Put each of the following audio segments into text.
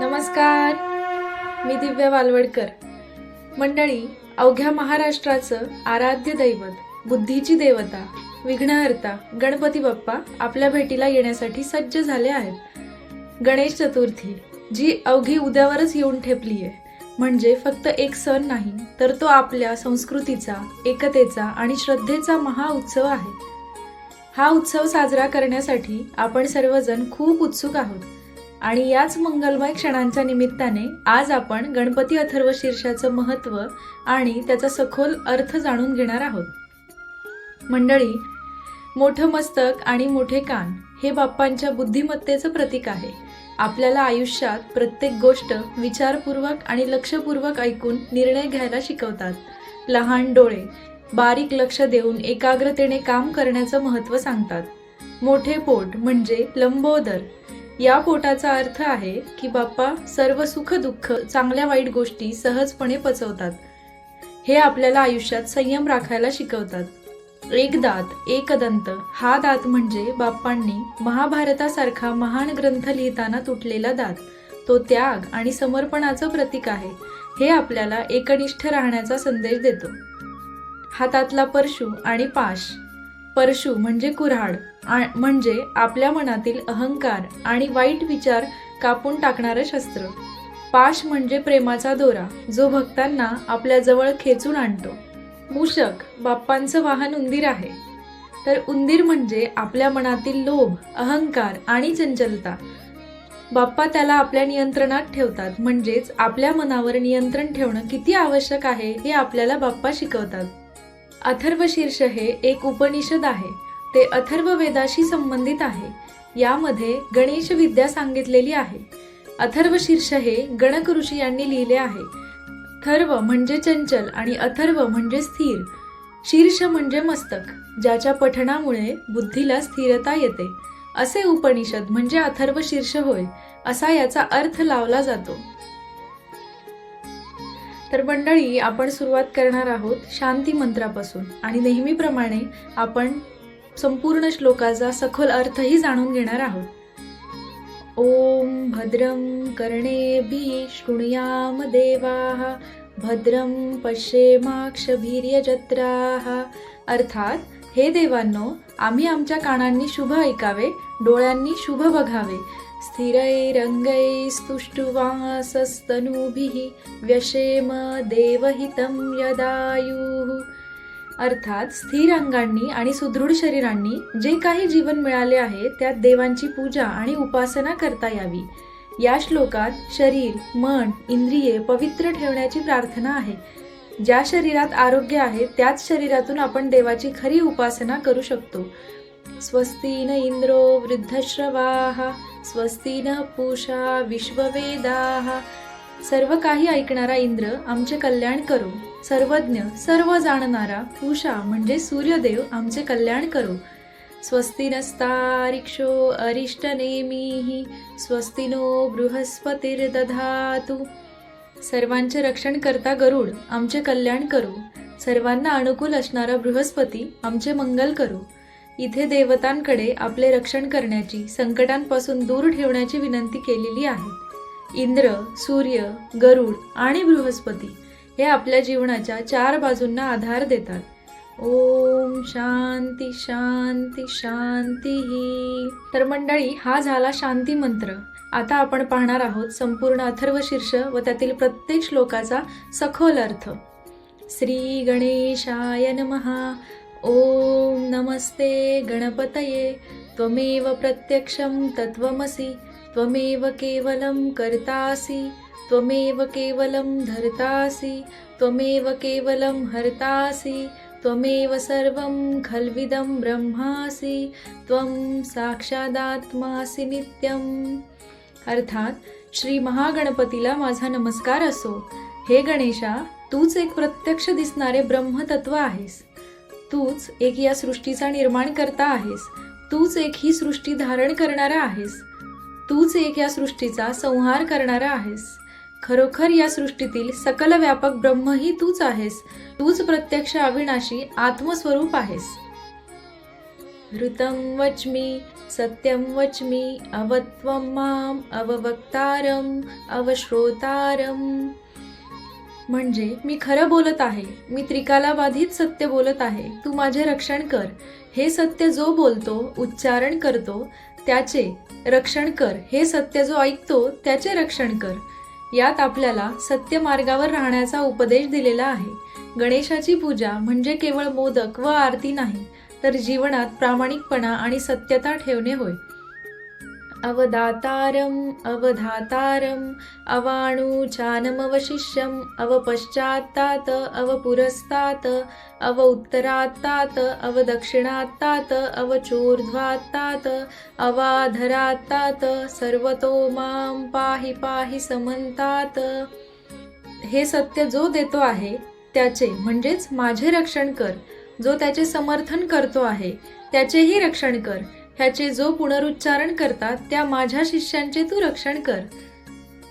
नमस्कार. मी दिव्या वालवडकर. मंडळी अवघ्या महाराष्ट्राचं आराध्य दैवत बुद्धीची देवता विघ्नहर्ता गणपती बाप्पा आपल्या भेटीला येण्यासाठी सज्ज झाले आहेत. गणेश चतुर्थी जी अवघी उद्यावरच येऊन ठेपली आहे. म्हणजे फक्त एक सण नाही तर तो आपल्या संस्कृतीचा एकतेचा आणि श्रद्धेचा महा उत्सव आहे. हा उत्सव साजरा करण्यासाठी आपण सर्वजण खूप उत्सुक आहोत. आणि याच मंगलमय क्षणांच्या निमित्ताने आज आपण गणपती अथर्व शीर्षाचं महत्त्व आणि त्याचा सखोल अर्थ जाणून घेणार आहोत. मंडळी मोठं मस्तक आणि मोठे कान हे बाप्पांच्या बुद्धिमत्तेचं प्रतीक आहे. आपल्याला आयुष्यात प्रत्येक गोष्ट विचारपूर्वक आणि लक्षपूर्वक ऐकून निर्णय घ्यायला शिकवतात. लहान डोळे बारीक लक्ष देऊन एकाग्रतेने काम करण्याचं महत्त्व सांगतात. मोठे पोट म्हणजे लंबोदर. या पोटाचा अर्थ आहे की बाप्पा सर्व सुख दुःख चांगल्या वाईट गोष्टी सहजपणे पचवतात. हे आपल्याला आयुष्यात संयम राखायला शिकवतात. एक दात एक दंत हा दात म्हणजे बाप्पांनी महाभारतासारखा महान ग्रंथ लिहिताना तुटलेला दात. तो त्याग आणि समर्पणाचं प्रतीक आहे. हे आपल्याला एकनिष्ठ राहण्याचा संदेश देतो. हातातला परशु आणि पाश. परशु म्हणजे कुऱ्हाड म्हणजे आपल्या मनातील अहंकार आणि वाईट विचार कापून टाकणारं शस्त्र. पाश म्हणजे प्रेमाचा दोरा जो भक्तांना आपल्या जवळ खेचून आणतो. मूषक बाप्पांचं वाहन उंदीर आहे. तर उंदीर म्हणजे आपल्या मनातील लोभ अहंकार आणि चंचलता. बाप्पा त्याला आपल्या नियंत्रणात ठेवतात म्हणजेच आपल्या मनावर नियंत्रण ठेवणं किती आवश्यक आहे हे आपल्याला बाप्पा शिकवतात. अथर्वशीर्ष हे एक उपनिषद आहे. ते अथर्व वेदाशी संबंधित आहे. यामध्ये गणेश विद्या सांगितलेली आहे. अथर्वशीर्ष हे गणक ऋषी यांनी लिहिले आहे. थर्व म्हणजे चंचल आणि अथर्व म्हणजे स्थिर. शीर्ष म्हणजे मस्तक ज्याच्या पठणामुळे बुद्धीला स्थिरता येते. असे उपनिषद म्हणजे अथर्व शीर्ष होय असा याचा अर्थ लावला जातो. तर मंडळी आपण सुरुवात करणार आहोत शांती मंत्रापासून. आणि नेहमीप्रमाणे आपण संपूर्ण श्लोकाचा सखोल अर्थही जाणून घेणार आहोत. ओम भद्रं कर्णेभिः शृणुयाम देवाः भद्रं पश्येमाक्षभिर्यजत्राः अर्थात हे देवांनो आम्ही आमच्या कानांनी शुभ ऐकावे डोळ्यांनी शुभ बघावे. स्थिरैरङ्गैस्तुष्टुवासस्तनूभिः व्यशेम देवहितं यदायुः। अर्थात स्थिर अंगांनी आणि सुदृढ शरीरांनी जे काही जीवन मिळाले आहे त्यात देवांची पूजा आणि उपासना करता यावी. या श्लोकात शरीर मन इंद्रिये पवित्र ठेवण्याची प्रार्थना आहे. ज्या शरीरात आरोग्य आहे त्याच शरीरातून आपण देवाची खरी उपासना करू शकतो. स्वस्ती न इंद्रो वृद्धश्रवाहा स्वस्ती न पूषा विश्ववेदाः. सर्व काही ऐकणारा इंद्र आमचे कल्याण करो. सर्वज्ञ सर्व जाणणारा पूषा म्हणजे सूर्यदेव आमचे कल्याण करो. स्वस्ती नस्तारिक्षो अरिष्टनेमिः स्वस्ती स्वस्तिनो बृहस्पतिर्दधातु. सर्वांचे रक्षण करता गरुड आमचे कल्याण करो. सर्वांना अनुकूल असणारा बृहस्पती आमचे मंगल करो. इथे देवतांकडे आपले रक्षण करण्याची संकटांपासून दूर ठेवण्याची विनंती केलेली आहे. इंद्र सूर्य गरुड आणि बृहस्पती हे आपल्या जीवनाच्या चार बाजूंना आधार देतात. ओम शांती शांती शांती तर मंडळी हा झाला शांती मंत्र. आता आपण पाहणार आहोत संपूर्ण अथर्व शीर्ष व त्यातील प्रत्येक श्लोकाचा सखोल अर्थ. श्री गणेशाय महा ओम नमस्ते गणपतये त्वमेव प्रत्यक्षं तत्त्वमसि त्वमेव केवलं कर्तासि त्वमेव केवलं धर्तासि त्वमेव केवलं हर्तासि त्वमेव सर्वं खल्विदं ब्रह्मासि त्वं साक्षादात्मासि नित्यम्। अर्थात श्री महागणपतीला माझा नमस्कार असो. हे गणेशा तूच एक प्रत्यक्ष दिसणारे ब्रह्मतत्व आहेस. तूच एक या सृष्टीचा निर्माण करता आहेस. तूच एक ही सृष्टी धारण करणारा आहेस. तूच एक या सृष्टीचा संहार करणारा आहेस. खरोखर या सृष्टीतील सकल व्यापक ब्रह्मही तूच आहेस. तूच प्रत्यक्ष अविनाशी आत्मस्वरूप आहेस. ऋतं वच्मी सत्यं वच्मी अवत्वं माम अववक्तारम अवश्रोतारम. म्हणजे मी खरं बोलत आहे मी त्रिकालाबाधित सत्य बोलत आहे तू माझे रक्षण कर. हे सत्य जो बोलतो उच्चारण करतो त्याचे रक्षण कर. हे सत्य जो ऐकतो त्याचे रक्षण कर. यात आपल्याला सत्य मार्गावर राहण्याचा उपदेश दिलेला आहे. गणेशाची पूजा म्हणजे केवळ मोदक व आरती नाही तर जीवनात प्रामाणिकपणा आणि सत्यता ठेवणे होय. अवदातारम् अवधातारम् अवाणुचानमवशिष्यम अवपश्चात्तात अवपुरस्तात अव उत्तरात्तात अवदक्षिणात्तात अवचोर्ध्वात्तात अवाधरात्तात सर्वतो मां पाहि पाहि समंतात हे सत्य जो देतो आहे त्याचे म्हणजेच माझे रक्षण कर. जो त्याचे समर्थन करतो आहे त्याचेही रक्षण कर. ह्याचे जो पुनरुच्चारण करतात त्या माझ्या शिष्यांचे तू रक्षण कर.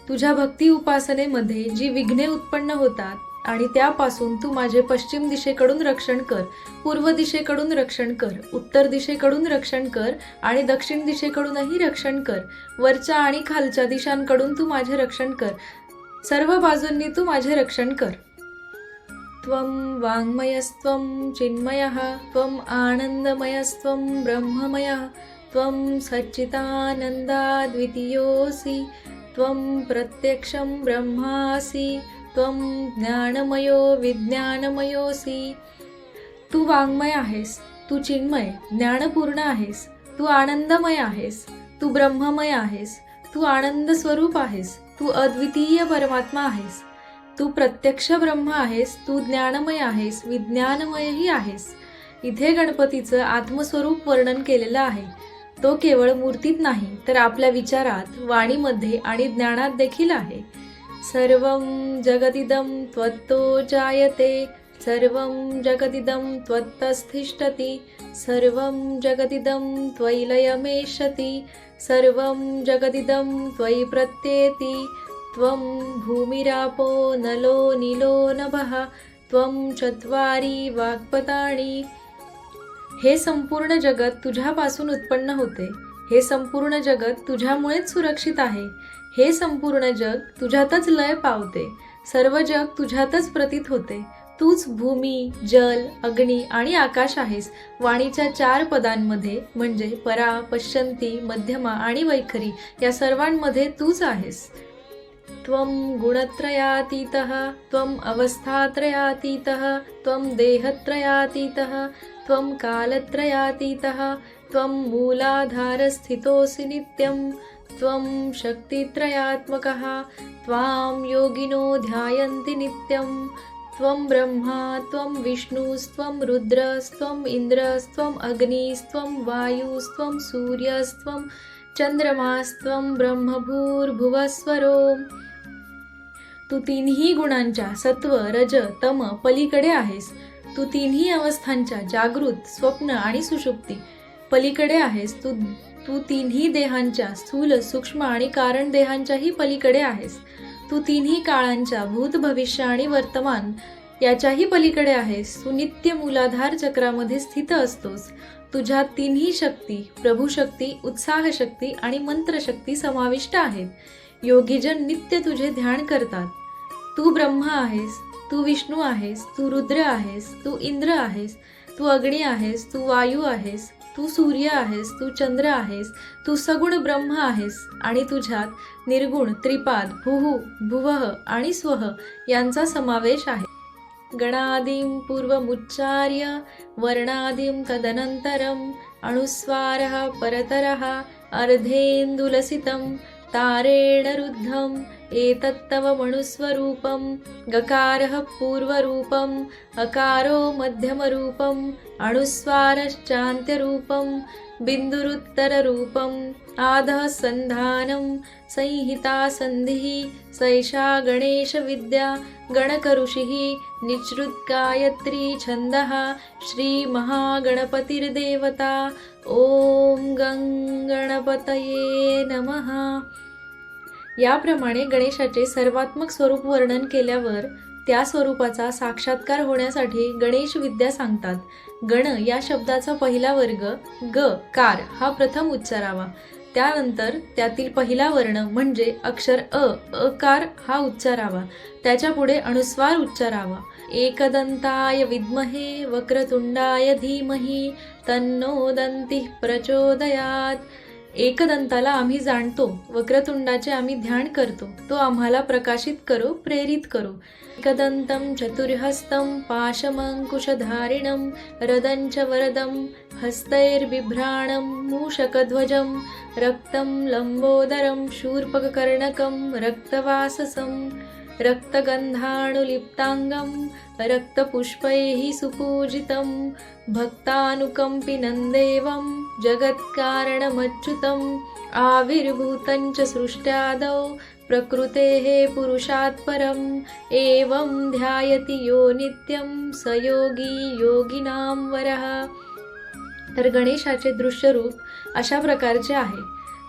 तुझ्या भक्ती उपासनेमध्ये जी विघ्ने उत्पन्न होतात आणि त्यापासून तू माझे पश्चिम दिशेकडून रक्षण कर पूर्व दिशेकडून रक्षण कर उत्तर दिशेकडून रक्षण कर आणि दक्षिण दिशेकडूनही रक्षण कर. वरच्या आणि खालच्या दिशांकडून तू माझे रक्षण कर. सर्व बाजूंनी तू माझे रक्षण कर. त्वं वाङ्मयस्त्वं चिन्मयः त्वम् आनन्दमयस्त्वं ब्रह्ममयः त्वं सच्चिदानन्दाद्वितीयोऽसि त्वं प्रत्यक्षं ब्रह्मासि त्वं ज्ञानमयो विज्ञानमयोऽसि। तू वाङ्मय आहेस तू चिन्मय ज्ञानपूर्ण आहेस तू आनंदमय आहेस तू ब्रह्ममय आहेस तू आनंद स्वरूप आहेस तू अद्वितीय परमात्मा आहेस। तू प्रत्यक्ष ब्रह्म आहेस तू ज्ञानमय आहेस विज्ञानमयही आहेस. इथे गणपतीचं आत्मस्वरूप वर्णन केलेलं आहे. तो केवळ मूर्तीत नाही तर आपल्या विचारात वाणीमध्ये आणि ज्ञानात देखील आहे. सर्वं जगदिदं त्वत्तो जायते सर्वं जगदिदं त्वत्तस्तिष्ठति सर्वं जगदिदं त्वयि लयमेष्यति सर्वं जगदिदं त्वयि प्रत्येती त्वं भूमिरापो नलो निलो नभः त्वं चत्वारी वाक्पताणी। हे संपूर्ण जगत तुझ्यापासून उत्पन्न होते. हे संपूर्ण जगत तुझ्यामुळेच सुरक्षित आहे. हे संपूर्ण जग तुझ्यातच लय पावते. सर्व जग तुझ्यातच प्रतीत होते. तूच भूमी जल अग्नी आणि आकाश आहेस. वाणीच्या चार पदांमध्ये म्हणजे परा पश्चंती मध्यमा आणि वैखरी या सर्वांमध्ये तूच आहेस. त्वं गुणत्रयातीतः त्वम् अवस्थात्रयातीतः त्वं देहत्रयातीतः त्वं कालत्रयातीतः त्वं मूलाधारस्थितोऽसि नित्यं त्वं शक्तित्रयात्मकः त्वां योगिनो ध्यायन्ति नित्यं त्वं ब्रह्मा त्वं विष्णुस्त्वं रुद्रस्त्वम् इन्द्रस्त्वम् अग्निस्त्वं वायुस्त्वं सूर्यस्त्वं चंद्रमास्त्वं ब्रह्मभूर्भुवस्वरो तू तिन्ही गुणांच्या सत्व रज तम पलीकडे आहेस. तू तिन्ही अवस्थांच्या जागृत स्वप्न आणि सुषुप्ती पलीकडे आहेस. तू तू तिन्ही देहांच्या स्थूल सूक्ष्म आणि कारण देहांच्याही पलीकडे आहेस. तू तिन्ही काळांच्या भूत भविष्य आणि वर्तमान याच्याही पलीकडे आहेस. तू नित्य मूलाधार चक्रामध्ये स्थित असतोस. तुझ्या तिन्ही शक्ती प्रभूशक्ती उत्साह शक्ती आणि मंत्रशक्ती समाविष्ट आहेत. योगीजन नित्य तुझे ध्यान करतात. तू ब्रह्मा आहेस तू विष्णू आहेस तू रुद्र आहेस तू इंद्र आहेस तू अग्नी आहेस तू वायू आहेस तू सूर्य आहेस तू चंद्र आहेस तू सगुण ब्रह्म आहेस आणि तुझ्यात निर्गुण त्रिपाद भुहु भुवः आणि स्वह यांचा समावेश आहे. गणादिं पूर्वमुच्चार्य वर्णादिं तदनन्तरम् अणुस्वारः परतरः अर्धेन्दुलसितं तारेण रुद्धं एतत्तव मणुस्वरूपं गकारः पूर्वरूपम् अकारो मध्यमरूपम् अणुस्वारश्चान्त्यरूपं बिन्दुरुत्तररूपम् आधः सन्धानं संहिता सन्धिः सैषा गणेशविद्या गणकऋषिः निचृत्गायत्री छन्दः श्रीमहागणपतिर्देवता ॐ गङ्गणपतये गणपतये नमः। याप्रमाणे गणेशाचे सर्वात्मक स्वरूप वर्णन केल्यावर त्या स्वरूपाचा साक्षात्कार होण्यासाठी गणेश विद्या सांगतात. गण या शब्दाचा पहिला वर्ग ग कार हा प्रथम उच्चारावा. त्यानंतर त्यातील पहिला वर्ण म्हणजे अक्षर अ अकार हा उच्चारावा. त्याच्या पुढे अनुस्वार उच्चारावा. एकदंताय विद्महे वक्रतुंडाय धीमहि तन्नो दंती प्रचोदयात. एकदंताला आम्ही जाणतो वक्रतुंडाचे आम्ही ध्यान करतो तो आम्हाला प्रकाशित करो प्रेरित करो. एकदन्तं चतुर्हस्तं पाशमङ्कुशधारिणं रदंच वरदं हस्तैर्बिभ्राणं मूषकध्वजं रक्तं लम्बोदरं शूर्पककर्णकं रक्तवाससं रक्तगन्धाणुलिप्ताङ्गं रक्तपुष्पैः सुपूजितं भक्तानुकम्पिनं देवं जगत्कारणमच्युतम्। आविर्भूतं च सृष्ट्यादौ प्रकृतेः पुरुषात् परम्। एवं ध्यायति यो नित्यं स योगी योगिनां वरः। तर गणेशाचे दृश्यरूप अशा प्रकारचे आहे.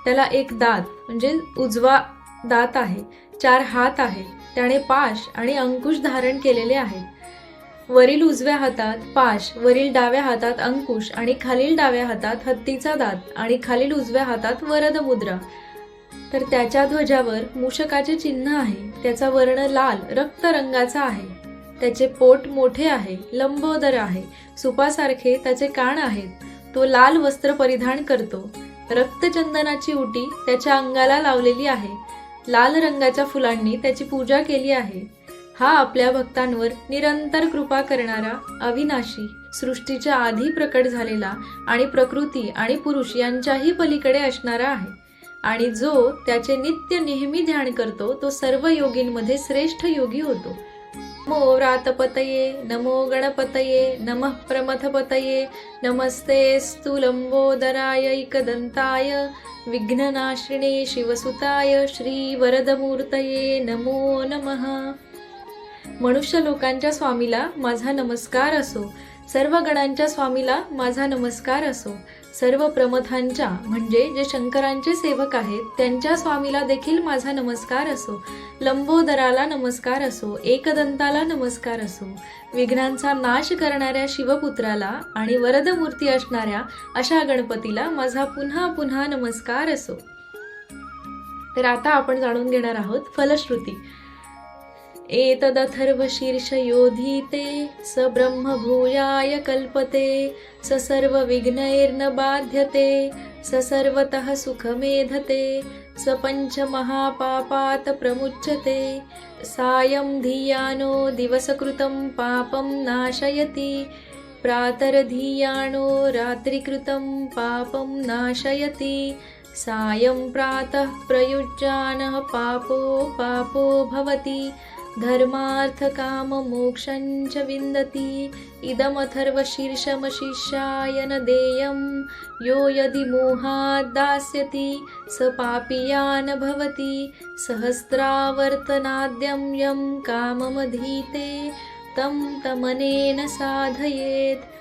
त्याला एक दात म्हणजे उजवा दात आहे चार हात आहे त्याने पाश आणि अंकुश धारण केलेले आहे. वरील उजव्या हातात पाश वरील डाव्या हातात अंकुश आणि खालील डाव्या हातात हत्तीचा दात आणि खालील उजव्या हातात वरद मुद्रा. तर त्याच्या ध्वजावर मूषकाचे चिन्ह आहे. त्याचा वर्ण लाल रक्त रंगाचा आहे. त्याचे पोट मोठे आहे लंबोदर आहे. सुपासारखे त्याचे कान आहेत. तो लाल वस्त्र परिधान करतो. रक्तचंदनाची उटी त्याच्या अंगाला लावलेली आहे. लाल रंगाच्या फुलांनी त्याची पूजा केली आहे. हा आपल्या भक्तांवर निरंतर कृपा करणारा अविनाशी सृष्टीच्या आधी प्रकट झालेला आणि प्रकृती आणि पुरुष यांच्याही पलीकडे असणारा आहे. आणि जो त्याचे नित्य नेहमी ध्यान करतो तो सर्व योगींमध्ये श्रेष्ठ योगी होतो. नमो व्रातपतये नमो गणपतये नमः प्रमथपतये नमस्ते स्तु लंबोदराय विघ्ननाशिणे शिवसुताय श्री वरदमूर्तये नमो नमः. मनुष्य लोकांच्या स्वामीला माझा नमस्कार असो. सर्व गणांच्या स्वामीला माझा नमस्कार असो. सर्व प्रमथांच्या म्हणजे जे शंकरांचे सेवक आहेत त्यांच्या स्वामीला देखील माझा नमस्कार असो. लंबोदराला नमस्कार असो एकदंताला नमस्कार असो. विघ्नांचा नाश करणाऱ्या शिवपुत्राला आणि वरदमूर्ती असणाऱ्या अशा गणपतीला माझा पुन्हा पुन्हा नमस्कार असो. तर आता आपण जाणून घेणार आहोत फलश्रुती. एतदथर्वशीर्षयोधीते स ब्रह्मभूयाय कल्पते स सर्वविघ्नैर्न बाध्यते स सर्वतः सुखमेधते स पञ्चमहापापात् प्रमुच्यते सायं धियानो दिवसकृतं पापं नाशयति प्रातर्धीयाणो रात्रिकृतं पापं नाशयति सायं प्रातः प्रयुज्यानः पापो पापो भवति। धर्मार्थकाममोक्षं च विन्दति। इदमथर्वशीर्षमशिष्याय न देयं। यो यदि मोहात् दास्यति स पापीयान् भवति। सहस्रावर्तनाद्यं यं काममधीते। तं तमनेन साधयेत्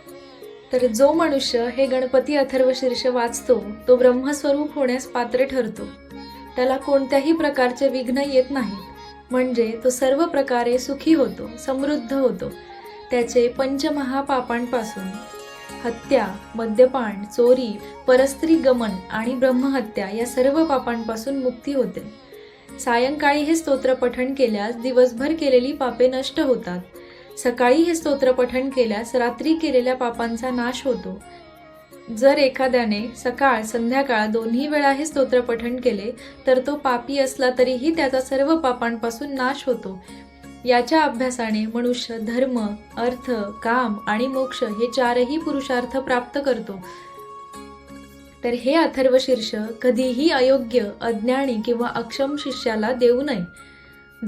तर जो मनुष्य हे गणपती अथर्वशीर्ष वाचतो तो ब्रह्मस्वरूप होण्यास पात्र ठरतो. त्याला कोणत्याही प्रकारचे विघ्न येत नाहीत म्हणजे तो सर्व प्रकारे सुखी होतो समृद्ध होतो. त्याचे पंचमहापापांपासून हत्या मद्यपान चोरी परस्त्री गमन आणि ब्रह्महत्या या सर्व पापांपासून मुक्ती होते. सायंकाळी हे स्तोत्र पठण केल्यास दिवसभर केलेली पापे नष्ट होतात. सकाळी हे स्तोत्र पठण केल्यास रात्री केलेल्या पापांचा नाश होतो. जर एखाद्याने सकाळ संध्याकाळ दोन्ही वेळा हे स्तोत्र पठण केले तर तो पापी असला तरीही त्याचा सर्व पापांपासून नाश होतो. याच्या अभ्यासाने मनुष्य धर्म अर्थ काम आणि मोक्ष हे चारही पुरुषार्थ प्राप्त करतो. तर हे अथर्वशीर्ष कधीही अयोग्य अज्ञानी किंवा अक्षम शिष्याला देऊ नये.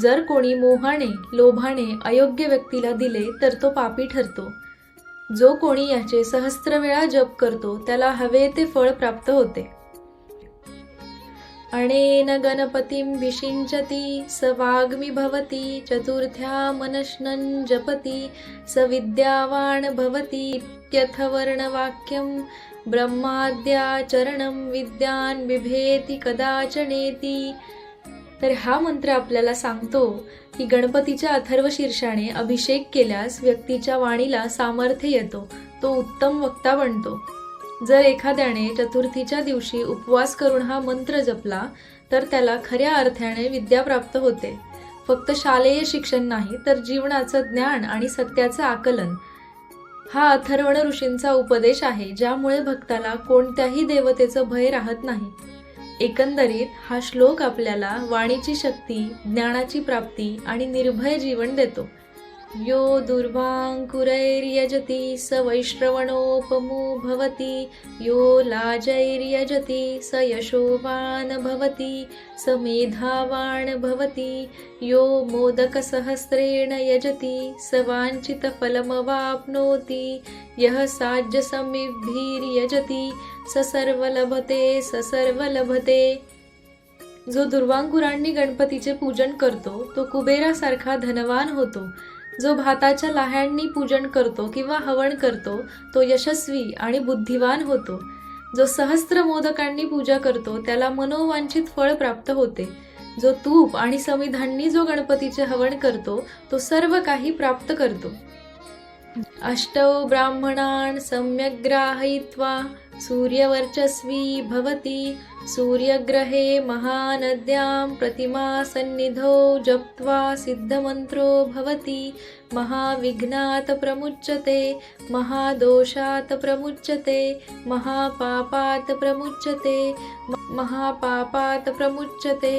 जर कोणी मोहाने लोभाने अयोग्य व्यक्तीला दिले तर तो पापी ठरतो. जो कोणी याचे सहस्त्र वेळा जप करतो त्याला हवे ते फळ प्राप्त होते. अनेन गणपतीं विषिञ्चति स वाग्मी भवति चतुर्थ्या मनश्नं जपती स विद्यावान् भवति इत्यथवर्णवाक्यं ब्रह्माद्याचरणं विद्यान् बिभेति कदाचनेति। तर हा मंत्र आपल्याला सांगतो की गणपतीच्या अथर्व शीर्षाने अभिषेक केल्यास व्यक्तीच्या वाणीला सामर्थ्य येतो तो उत्तम वक्ता बनतो. जर एखाद्याने चतुर्थीच्या दिवशी उपवास करून हा मंत्र जपला तर त्याला खऱ्या अर्थाने विद्या प्राप्त होते. फक्त शालेय शिक्षण नाही तर जीवनाचं ज्ञान आणि सत्याचं आकलन. हा अथर्वण ऋषींचा उपदेश आहे ज्यामुळे भक्ताला कोणत्याही देवतेचं भय राहत नाही. एकंदरीत हा श्लोक आपल्याला वाणीची शक्ती ज्ञानाची प्राप्ती आणि निर्भय जीवन देतो. यो दुर्वाङ्कुरैर्यजति स वैश्रवणोपमो भवति यो लाजैर्यजति स यशोवान् भवति स मेधावान् भवति यो मोदकसहस्रेण यजति स वाञ्छितफलमवाप्नोति यः साज्यसमिभिर्यजति ससर्व लभते ससर्व लभते जो दुर्वांकुरांनी गणपतीचे पूजन करतो तो कुबेरासारखा धनवान होतो. जो भाताच्या लाह्यांनी पूजन करतो किंवा हवण करतो तो यशस्वी आणि बुद्धिवान होतो. जो सहस्त्र मोदकांनी पूजा करतो त्याला मनोवांछित फळ प्राप्त होते. जो तूप आणि समिधांनी जो गणपतीचे हवण करतो तो सर्व काही प्राप्त करतो. अष्टौ ब्राह्मणान सम्यक् ग्राहयित्वा सूर्यवर्चस्वी भवति। सूर्यग्रहे महानद्यां प्रतिमासन्निधौ जप्त्वा सिद्धमन्त्रो भवति। महाविघ्नात् प्रमुच्यते महादोषात् प्रमुच्यते महापापात् प्रमुच्यते महापापात् प्रमुच्यते।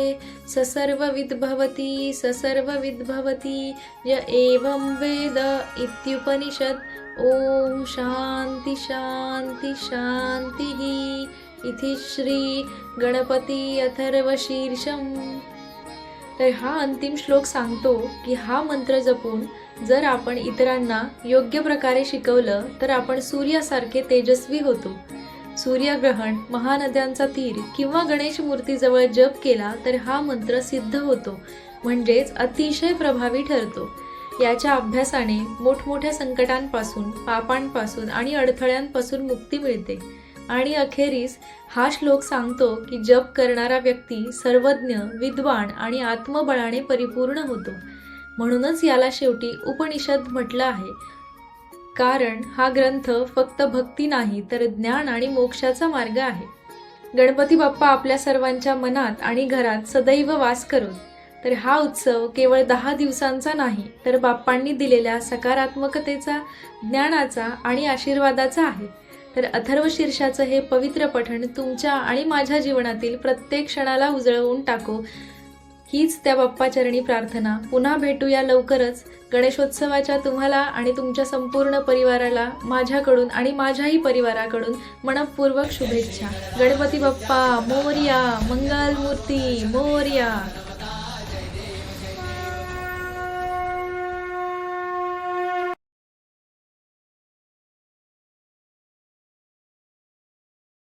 स सर्वविद्भवति स सर्वविद्भवति य एवं वेद इत्युपनिषत्। ॐ शान्ति शान्ति शान्तिः। इति श्री गणपती अथर्वशीर्षम्। तर हा अंतिम श्लोक सांगतो की हा मंत्र जपून जर आपण इतरांना योग्य प्रकारे शिकवलं तर आपण सूर्यासारखे तेजस्वी होतो. सूर्यग्रहण महानद्यांचा तीर किंवा गणेश मूर्तीजवळ जप केला तर हा मंत्र सिद्ध होतो म्हणजेच अतिशय प्रभावी ठरतो. याच्या अभ्यासाने मोठमोठ्या संकटांपासून पापांपासून आणि अडथळ्यांपासून मुक्ती मिळते. आणि अखेरीस हा श्लोक सांगतो की जप करणारा व्यक्ती सर्वज्ञ विद्वान आणि आत्मबळाने परिपूर्ण होतो. म्हणूनच याला शेवटी उपनिषद म्हटलं आहे. कारण हा ग्रंथ फक्त भक्ती नाही तर ज्ञान आणि मोक्षाचा मार्ग आहे. गणपती बाप्पा आपल्या सर्वांच्या मनात आणि घरात सदैव वास करून तर हा उत्सव केवळ दहा दिवसांचा नाही तर बाप्पांनी दिलेल्या सकारात्मकतेचा ज्ञानाचा आणि आशीर्वादाचा आहे. तर अथर्व शीर्षाचं हे पवित्र पठण तुमच्या आणि माझ्या जीवनातील प्रत्येक क्षणाला उजळवून टाको. हीच त्या बाप्पाचरणी प्रार्थना. पुन्हा भेटूया लवकरच. गणेशोत्सवाच्या तुम्हाला आणि तुमच्या संपूर्ण परिवाराला माझ्याकडून आणि माझ्याही परिवाराकडून मनपूर्वक शुभेच्छा. गणपती बाप्पा मोर्या मंगलमूर्ती मोर्या.